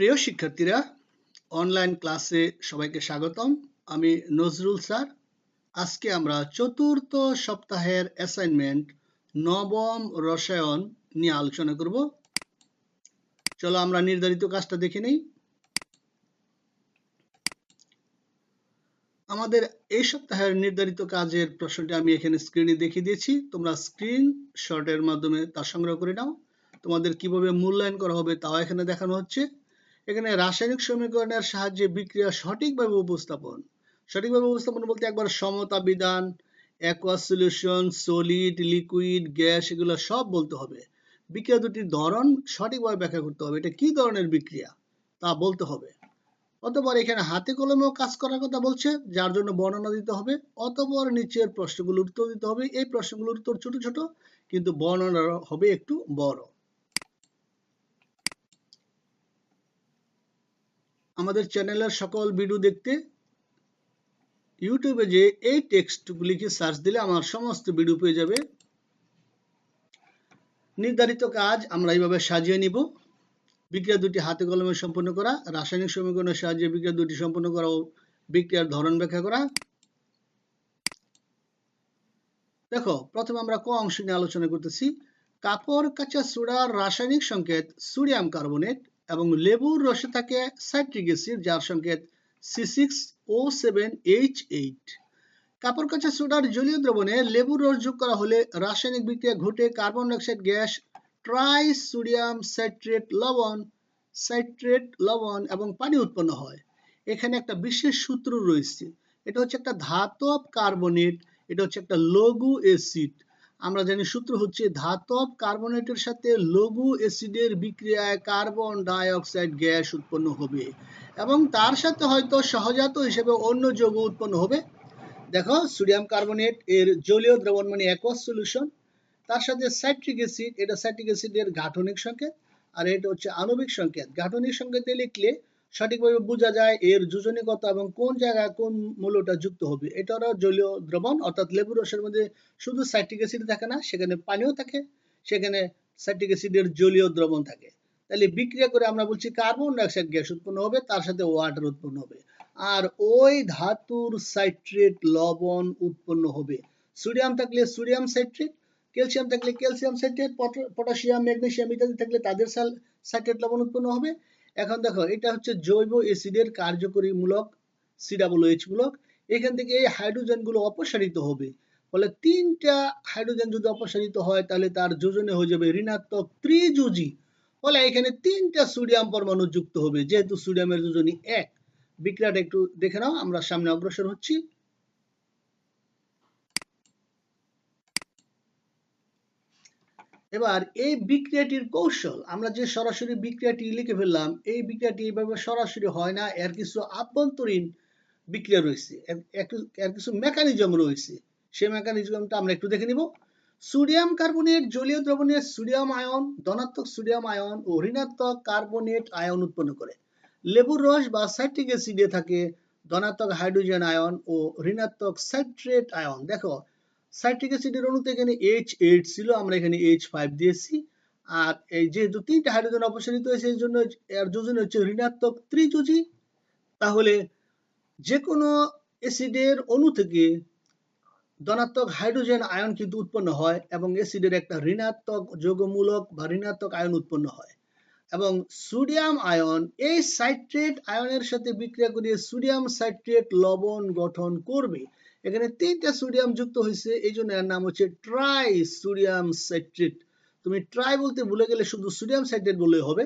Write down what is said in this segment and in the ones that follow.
প্রিয় শিক্ষার্থীরা অনলাইন ক্লাসে সবাইকে স্বাগতম। আমি নজরুল স্যার। আজকে আমরা চতুর্থ সপ্তাহের অ্যাসাইনমেন্ট নবম রসায়ন নিয়ে আলোচনা করব। চলো আমরা নির্ধারিত কাজটা দেখে নেই। আমাদের এই সপ্তাহের নির্ধারিত কাজের প্রশ্নটি আমি এখানে স্ক্রিনে দেখিয়ে দিয়েছি। তোমরা স্ক্রিন শটের মাধ্যমে তা সংগ্রহ করে নাও। তোমাদের কীভাবে মূল্যায়ন করা হবে তাও এখানে দেখানো হচ্ছে। এখানে রাসায়নিক সমীকরণের সাহায্যে বিক্রিয়া সঠিকভাবে উপস্থাপন। সঠিকভাবে উপস্থাপন বলতে একবার সমতা বিধান aqueous solution solid liquid gas এগুলো সব বলতে হবে। বিক্রিয়া দুটির ধরন সঠিকভাবে ব্যাখ্যা করতে হবে। এটা কি ধরনের বিক্রিয়া? তা বলতে হবে। অতপর এখানে হাতে কলমেও কাজ করার কথা বলছে, যার জন্য বর্ণনা দিতে হবে। অতপর নিচের প্রশ্নগুলোর উত্তর দিতে হবে। এই প্রশ্নগুলোর উত্তর ছোট ছোট, কিন্তু বর্ণনা হবে একটু বড়। আমাদের চ্যানেলের সকল ভিডিও দেখতে ইউটিউবে যে এই টেক্সটগুলিকে সার্চ দিলে আমার সমস্ত ভিডিও পেয়ে যাবে। নির্ধারিত কাজ আমরা এইভাবে সাজিয়ে নিব। বিক্রিয়া দুটি হাতে কলমে সম্পন্ন করা, রাসায়নিক সমীকরণের সাহায্যে বিক্রিয়া দুটি সম্পন্ন করা ও বিক্রিয়ার ধরন ব্যাখ্যা করা। দেখো, প্রথমে আমরা ক অংশ নিয়ে আলোচনা করতেছি। কাপড়, কাঁচা সোডার রাসায়নিক সংকেত, সোডিয়াম কার্বনেট এবং লেবুর রসে থাকে সাইট্রিক অ্যাসিড যার সংকেত C six O seven H eight কাপড় কাঁচা সোডার জলীয় দ্রবণে লেবুর রস যোগ করা হলে রাসায়নিক বিক্রিয়া ঘটে carbon dioxide gas tri sodium citrate লবণ সাইট্রেট লবণ এবং পানি উৎপন্ন হয়। এখানে একটা বিশেষ সূত্র রয়েছে। এটা হচ্ছে একটা ধাতব কার্বনেট, এটা হচ্ছে একটা লঘু অ্যাসিড। আমরা জানি সূত্র হচ্ছে ধাতব কার্বনেটের সাথে লঘু অ্যাসিডের বিক্রিয়ায় কার্বন ডাই অক্সাইড গ্যাস উৎপন্ন হবে এবং তার সাথে হয়তো সহজাত হিসেবে অন্য যৌগ উৎপন্ন হবে। দেখো, সোডিয়াম কার্বনেট এর জলীয় দ্রবণ মানে অ্যাকোয়াস সলিউশন তার সাথে সাইট্রিক অ্যাসিড, এটা সাইট্রিক অ্যাসিডের গাঠনিক সংকেত, আর এটা হচ্ছে আণবিক সংকেত। গাঠনিক সংকেতে লিখলে সঠিকভাবে বোঝা যায় এর যোজনিকতা এবং কোন জায়গায় কোন মূল্যটা যুক্ত হবে। এটা হলো জলীয় দ্রবণ অর্থাৎ লেবু রসের মধ্যে শুধু সাইট্রিক অ্যাসিড থাকে না, সেখানে পানিও থাকে, সেখানে সাইট্রিক অ্যাসিডের জলীয় দ্রবণ থাকে। তাহলে বিক্রিয়া করে আমরা বলছি কার্বন ডাইঅক্সাইড গ্যাস উৎপন্ন হবে, তার সাথে ওয়াটার উৎপন্ন হবে। আর ওই ধাতুর সাইট্রেট লবণ উৎপন্ন হবে। সোডিয়াম থাকলে সোডিয়াম সাইট্রেট, ক্যালসিয়াম থাকলে ক্যালসিয়াম সাইট্রেট পটাশিয়াম ম্যাগনেসিয়াম ইত্যাদি থাকলে তাদের সাইট্রেট লবণ উৎপন্ন হবে। এখন দেখো, এটা হচ্ছে জৈব অ্যাসিডের কার্যকরী মূলক সিডাব্লিউএইচ মূলক। এখান থেকে এই হাইড্রোজেনগুলো অপসারিত হবে। ফলে তিনটা হাইড্রোজেন যদি অপসারিত হয়, তাহলে তার যোজনে হয়ে যাবে ঋণাত্মক ত্রিযোজী। ফলে এখানে তিনটা সোডিয়াম পরমাণু যুক্ত হবে, যেহেতু সোডিয়ামের যোজনী এক। বিক্রিয়াটা একটু দেখে নাও, আমরা সামনে অগ্রসর হচ্ছি। এবার এই বিক্রিয়াটির কৌশল, আমরা যে সরাসরি বিক্রিয়াটি লিখে ফেললাম, এই বিক্রিয়াটি এইভাবে সরাসরি হয় না, এর কিছু আভ্যন্তরীণ বিক্রিয়া রয়েছে, এর কিছু মেকানিজম রয়েছে। সেই মেকানিজমটা আমরা একটু দেখে নিব। সোডিয়াম কার্বনেট জলীয় দ্রবণে সোডিয়াম আয়ন ধনাত্মক সোডিয়াম আয়ন ও ঋণাত্মক কার্বনেট আয়ন উৎপন্ন করে। লেবুর রস বা সাইট্রিক অ্যাসিডে থাকে ধনাত্মক হাইড্রোজেন আয়ন ও ঋণাত্মক সাইট্রেট আয়ন। দেখো সাইট্রিক অ্যাসিডের অণুতে এখানে এইচ এইট ছিল, আমরা এখানে এইচ ফাইভ দিয়েছি। আর এই যেহেতু তিনটা হাইড্রোজেন অপসারিত হয়েছে, এই জন্য এর যোজন হচ্ছে ঋণাত্মক ত্রিযোজী তাহলে যে কোনো অ্যাসিডের অণু থেকে ধনাত্মক হাইড্রোজেন আয়ন কিন্তু উৎপন্ন হয় এবং অ্যাসিডের একটা ঋণাত্মক যৌগমূলক বা ঋণাত্মক আয়ন উৎপন্ন হয়। এবং সোডিয়াম আয়ন এই সাইট্রেট আয়নের সাথে বিক্রিয়া করিয়ে সোডিয়াম সাইট্রেট লবণ গঠন করবে। এখানে তিনটা সোডিয়াম যুক্ত হয়েছে, এই জন্য এর নাম হচ্ছে ট্রাই সোডিয়াম সাইট্রেট। তুমি ট্রাই বলতে ভুলে গেলে শুধু সোডিয়াম সাইট্রেট বললেই হবে।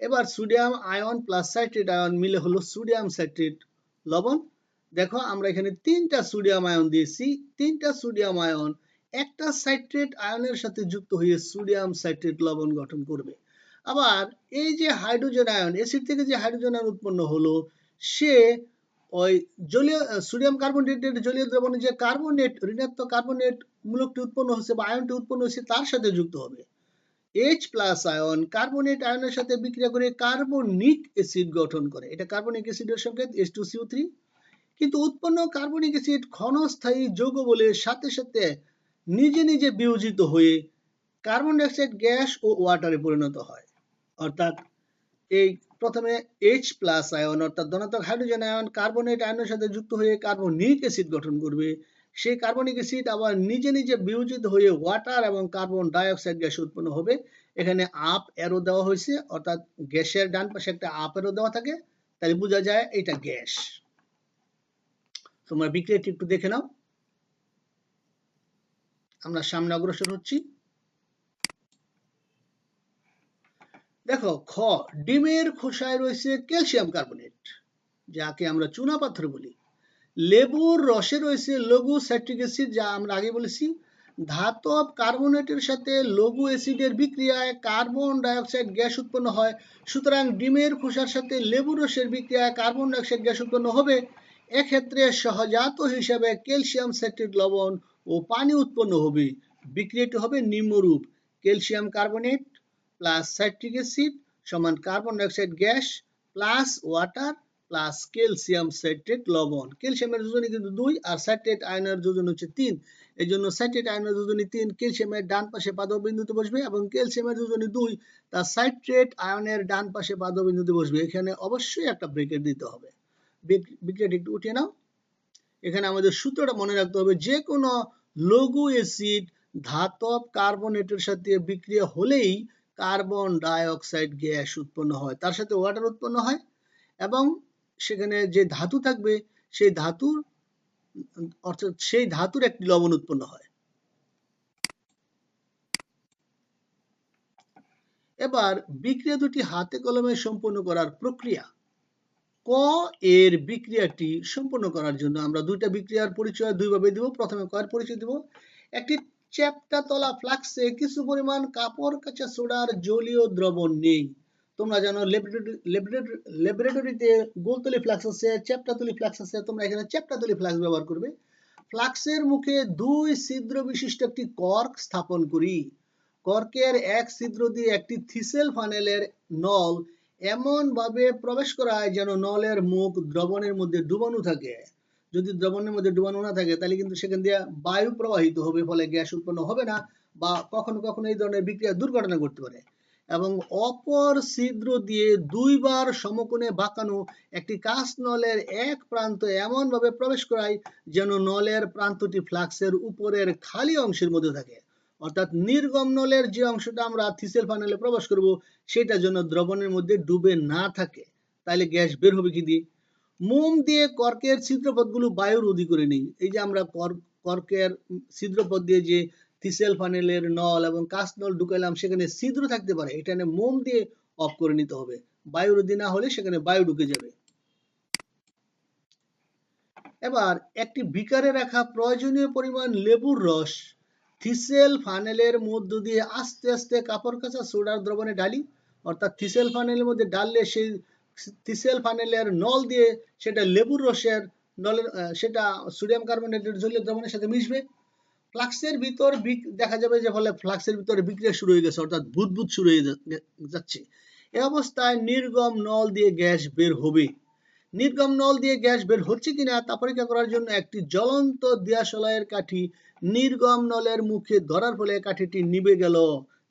এবার sodium ion plus citrate ion মিলে হলো সোডিয়াম সাইট্রেট লবণ। দেখো, আমরা এখানে তিনটা সোডিয়াম আয়ন দিয়েছি। তিনটা সোডিয়াম আয়ন, একটা সাইট্রেট আয়নের সাথে যুক্ত হয়ে সোডিয়াম সাইট্রেট লবণ গঠন করবে। আবার এই যে হাইড্রোজেন আয়ন, অ্যাসিড থেকে যে হাইড্রোজেন আয়ন উৎপন্ন হলো, সে ওই জলীয় সোডিয়াম কার্বনেটের জলীয় দ্রবণে যে কার্বনেট, ঋণাত্মক কার্বনেট মূলকটি উৎপন্ন হচ্ছে বা আয়নটি উৎপন্ন হচ্ছে তার সাথে যুক্ত হবে। এইচ প্লাস আয়ন কার্বনেট আয়নের সাথে বিক্রিয়া করে কার্বনিক অ্যাসিড গঠন করে। এটা কার্বনিক অ্যাসিডের সংকেত এইচ টু সিও থ্রি কিন্তু উৎপন্ন কার্বনিক অ্যাসিড ক্ষণস্থায়ী যৌগ বলে সাথে সাথে নিজে নিজে বিয়োজিত হয়ে কার্বন ডাইঅক্সাইড গ্যাস ও ওয়াটারে পরিণত হয়। অর্থাৎ এই প্রথমে এইচ প্লাস আয়ন অর্থাৎ ধনাত্মক হাইড্রোজেন আয়ন কার্বনেট আয়নের সাথে যুক্ত হয়ে কার্বনিক অ্যাসিড গঠন করবে। সেই কার্বনিক অ্যাসিড আবার নিজে নিজে বিয়োজিত হয়ে ওয়াটার এবং কার্বন ডাইঅক্সাইড গ্যাস উৎপন্ন হবে। এখানে আপ এরো দেওয়া হয়েছে, অর্থাৎ গ্যাসের ডান পাশে একটা আপ এরো দেওয়া থাকে, তাহলে বোঝা যায় এটা গ্যাস। তোমরা বিক্রিয়াটি একটু দেখে নাও। আমরা সামনে অগ্রসর হচ্ছি। দেখো, খ, ডিমের খোসায় রয়েছে ক্যালসিয়াম কার্বনেট, যাকে আমরা চুনা পাথর বলি। লেবুর রসে রয়েছে লঘু স্যাট্রিক অ্যাসিড, যা আমরা আগে বলেছি। ধাতব কার্বনেটের সাথে লঘু অ্যাসিডের বিক্রিয়ায় কার্বন ডাইঅক্সাইড গ্যাস উৎপন্ন হয়। সুতরাং ডিমের খোসার সাথে লেবুর রসের বিক্রিয়ায় কার্বন ডাইঅক্সাইড গ্যাস উৎপন্ন হবে। এক্ষেত্রে সহজাত হিসাবে ক্যালসিয়াম স্যাট্রিক লবণ ও পানি উৎপন্ন হবে। বিক্রিয়াটি হবে নিম্নরূপ। Calcium carbonate plus citric acid সমান carbon dioxide gas plus water plus calcium citrate লবণ। ক্যালসিয়ামের যোজনী কিন্তু দুই আর সাইট্রেট আয়নের যোজন হচ্ছে তিন। এই জন্য সাইট্রেট আয়নের যোজনী তিন ক্যালসিয়ামের ডান পাশে পাদক বিন্দুতে বসবে এবং ক্যালসিয়ামের যোজনী দুই তার সাইট্রেট আয়নের ডান পাশে পাদক বিন্দুতে বসবে। এখানে অবশ্যই একটা ব্রেকেট দিতে হবে। বিক্রিয়াটি একটু উঠিয়ে নাও। এখানে আমাদের সূত্রটা মনে রাখতে হবে যে কোনো লঘু অ্যাসিড ধাতব কার্বনেটের সাথে বিক্রিয়া হলেই কার্বন ডাইঅক্সাইড গ্যাস উৎপন্ন হয়, তার সাথে ওয়াটার উৎপন্ন হয় এবং সেখানে যে ধাতু থাকবে, সেই ধাতুর, অর্থাৎ সেই ধাতুর একটি লবণ উৎপন্ন হয়। এবার বিক্রিয়া দুটি হাতে কলমে সম্পূর্ণ করার প্রক্রিয়া। ক এর বিক্রিয়াটি সম্পূর্ণ করার জন্য আমরা দুইটা বিক্রিয়ার পরিচয় দুইভাবে দিব। প্রথমে ক এর পরিচয় দিব। একটি চ্যাপ্টা তলা ফ্লাক্সে কিছু পরিমাণ কাপড় কাঁচা সোডার জলীয় দ্রবণ নেই। তোমরা জানো ল্যাবরেটরিতে গোলতলি ফ্লাক্স আছে চ্যাপ্টাতলি ফ্লাক্স আছে, তোমরা এখানে চ্যাপ্টাতলি ফ্লাক্স ব্যবহার করবে। ফ্লাক্সের মুখে দুই ছিদ্র বিশিষ্ট একটি কর্ক স্থাপন করি। কর্কের এক ছিদ্র দিয়ে একটি থিসেল ফানেলের নল এমনভাবে প্রবেশ করায় যেন নলের মুখ দ্রবণের মধ্যে ডুবানো থাকে। যদি দ্রবণের মধ্যে ডুবানো না থাকে, তাহলে কিন্তু সেখান দিয়ে বায়ু প্রবাহিত হবে, ফলে গ্যাস উৎপন্ন হবে না বা কখনো কখনো এই ধরনের বিক্রিয়া দুর্ঘটনা ঘটতে পারে। এবং অপর ছিদ্র দিয়ে দুইবার সমকোণে বাঁকানো একটি কাঁচ নলের এক প্রান্ত এমনভাবে প্রবেশ করায় যেন নলের প্রান্তটি ফ্লাক্সের উপরের খালি অংশের মধ্যে থাকে। অর্থাৎ নির্গম নলের যে অংশটা আমরা থিসেল ফানেলে প্রবেশ করব, সেটা যেন দ্রবণের মধ্যে ডুবে না থাকে। তাহলে গ্যাস বের হবে কি দিয়ে? মোম দিয়ে কর্কের ছিদ্রপথগুলো বায়ুর অধি করে নেই। এই যে আমরা কর্কের ছিদ্রপথ দিয়ে যে থিসেল ফানেলের নল এবং কাঁচ নল ঢুকাইলাম, সেখানে ছিদ্র থাকতে পারে। এটা মোম দিয়ে অফ করে নিতে হবে। বায়ুর অধি না হলে সেখানে বায়ু ঢুকে যাবে। এবার একটি বিকারে রাখা প্রয়োজনীয় পরিমাণ লেবুর রস থিসেল ফানেলের মধ্য দিয়ে আস্তে আস্তে কাপড় কাঁচা সোডার দ্রবণে ঢালি, অর্থাৎ থিসেল ফানেলের মধ্যে ডাললে সেই থিসেল ফানেলের নল দিয়ে সেটা লেবুর রসের নলের সেটা সোডিয়াম কার্বনেটের জলীয় দ্রবণের সাথে মিশবে। ফ্লাক্সের ভিতর দেখা যাবে যে ফলে ফ্লাক্সের ভিতরে বিক্রিয়া শুরু হয়ে গেছে, অর্থাৎ বুদবুদ শুরু হয়ে যাচ্ছে। এ অবস্থায় নির্গম নল দিয়ে গ্যাস বের হবে। নির্গম নল দিয়ে গ্যাস বের হচ্ছে কিনা তা পরীক্ষা করার জন্য একটি জ্বলন্ত দিয়াশলাইয়ের কাঠি নির্গম নলের মুখে ধরার ফলে কাঠিটি নিভে গেল,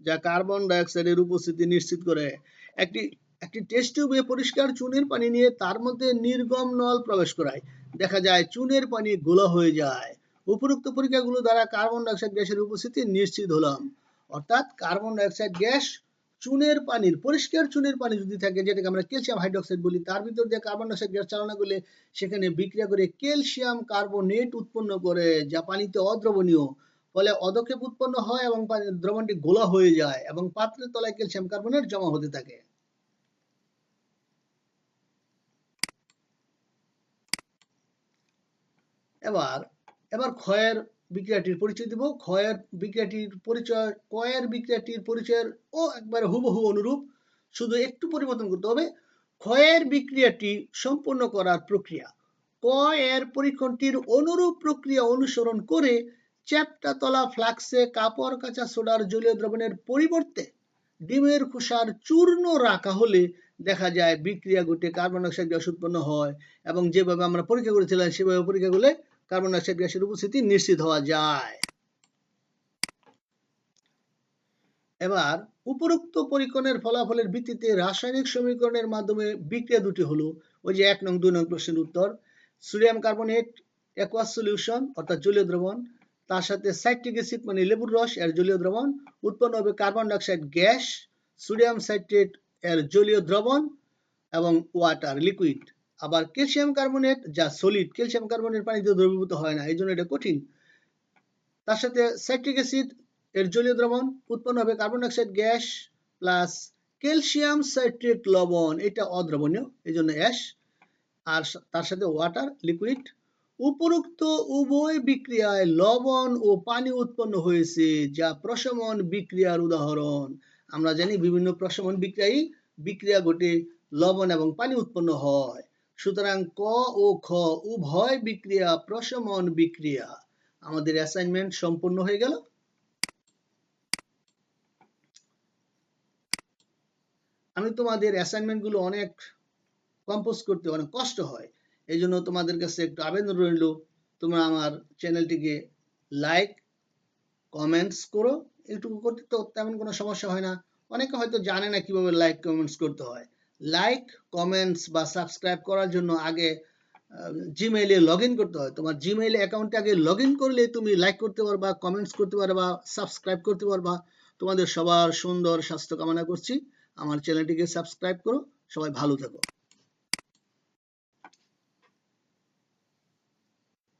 যা কার্বন ডাইঅক্সাইডের উপস্থিতি নিশ্চিত করে। একটি একটি টেস্ট টিউবে পরিষ্কার চুনের পানি নিয়ে তার মধ্যে নির্গম নল প্রবেশ করায়। দেখা যায়, চুনের পানি গোলা হয়ে যায়। উপরোক্ত পরীক্ষাগুলো দ্বারা কার্বন ডাইঅক্সাইড গ্যাসের উপস্থিতি নিশ্চিত হলাম। অর্থাৎ কার্বন ডাইঅক্সাইড গ্যাস চুনের পানির, পরিষ্কার চুনের পানি যদি থাকে, যেটাকে আমরা ক্যালসিয়াম হাইড্রোক্সাইড বলি, তার ভিতর দিয়ে কার্বন ডাইঅক্সাইড গ্যাস চালনা করলে সেখানে বিক্রিয়া করে ক্যালসিয়াম কার্বনেট উৎপন্ন করে, যা পানিতে অদ্রবণীয়। ফলে অদক্ষেপ উৎপন্ন হয় এবং দ্রবণটি গোলা হয়ে যায় এবং পাত্রের তলায় ক্যালসিয়াম কার্বনেট জমা হতে থাকে। এবার এবার ক্ষয়ের বিক্রিয়াটির পরিচয় দিব। ক্ষয়ের বিক্রিয়াটির পরিচয় কয়ের বিক্রিয়াটির পরিচয়ের ও একবারে হুবহু অনুরূপ। শুধু একটু পরিবর্তন করতে হবে। ক্ষয়ের বিক্রিয়াটি সম্পূর্ণ করার প্রক্রিয়া। ক এর পরীক্ষণটির অনুরূপ প্রক্রিয়া অনুসরণ করে চ্যাপ্টা তলা ফ্লাক্সে কাপড়, কাঁচা সোডার, জলীয় দ্রবণের পরিবর্তে ডিমের খোসার চূর্ণ রাখা হলে দেখা যায় বিক্রিয়া ঘটে, কার্বন ডাইঅক্সাইড গ্যাস উৎপন্ন হয় এবং যেভাবে আমরা পরীক্ষা করেছিলাম, সেভাবে পরীক্ষা করলে কার্বন ডাইঅক্সাইড গ্যাসের উপস্থিতি নিশ্চিত হওয়া যায়। এবার, উপরোক্ত পরীক্ষণের ফলাফলের ভিত্তিতে রাসায়নিক সমীকরণের মাধ্যমে বিক্রিয়া দুটি হলো, ওই যে এক নং, দুই নং প্রশ্নের উত্তর, সোডিয়াম কার্বনেট অ্যাকোয়াস সলিউশন অর্থাৎ জলীয় দ্রবণ, তার সাথে সাইট্রিক অ্যাসিড মানে লেবুর রস, এর জলীয় দ্রবণ, উৎপন্ন হবে carbon dioxide gas, sodium citrate, এর জলীয় দ্রবণ, এবং ওয়াটার লিকুইড আবার ক্যালসিয়াম কার্বনেট যা সলিড ক্যালসিয়াম কার্বনেট পানিতে দ্রবীভূত হয় না এই জন্য এটা কঠিন। তার সাথে সাইট্রিক অ্যাসিড এর জলীয় দ্রবণ উৎপন্ন হবে carbon dioxide gas plus calcium citrate লবণ, এটা অদ্রবণীয় এই জন্য অ্যাশ আর তার সাথে ওয়াটার লিকুইড উপরোক্ত উভয় বিক্রিয়ায় লবণ ও পানি উৎপন্ন হয়েছে, যা প্রশমন বিক্রিয়ার উদাহরণ। আমরা জানি বিভিন্ন প্রশমন বিক্রিয়ায় বিক্রিয়া ঘটে লবণ এবং পানি উৎপন্ন হয়। সুতরাং ক ও খ উভয় বিক্রিয়া, প্রশমন বিক্রিয়া। আমাদের অ্যাসাইনমেন্ট সম্পূর্ণ হয়ে গেল। আমি তোমাদের অ্যাসাইনমেন্টগুলো অনেক কম্পোজ করতে অনেক কষ্ট হয়। এই জন্য তোমাদের কাছে একটু আবেদন রইল। তোমরা আমার চ্যানেলটিকে লাইক কমেন্টস করো। এইটুকু করতে তো তেমন কোনো সমস্যা হয় না। অনেকে হয়তো জানে না কীভাবে লাইক কমেন্টস করতে হয়। লাইক কমেন্টস বা সাবস্ক্রাইব করার জন্য আগে জিমেইলে লগ ইন করতে হয়। তোমার জিমেইল অ্যাকাউন্টে আগে লগ ইন করলে তুমি লাইক করতে পারবা কমেন্টস করতে পারবা সাবস্ক্রাইব করতে পারবা। তোমাদের সবার সুন্দর স্বাস্থ্য কামনা করছি। আমার চ্যানেলটিকে সাবস্ক্রাইব করো। সবাই ভালো থাকো।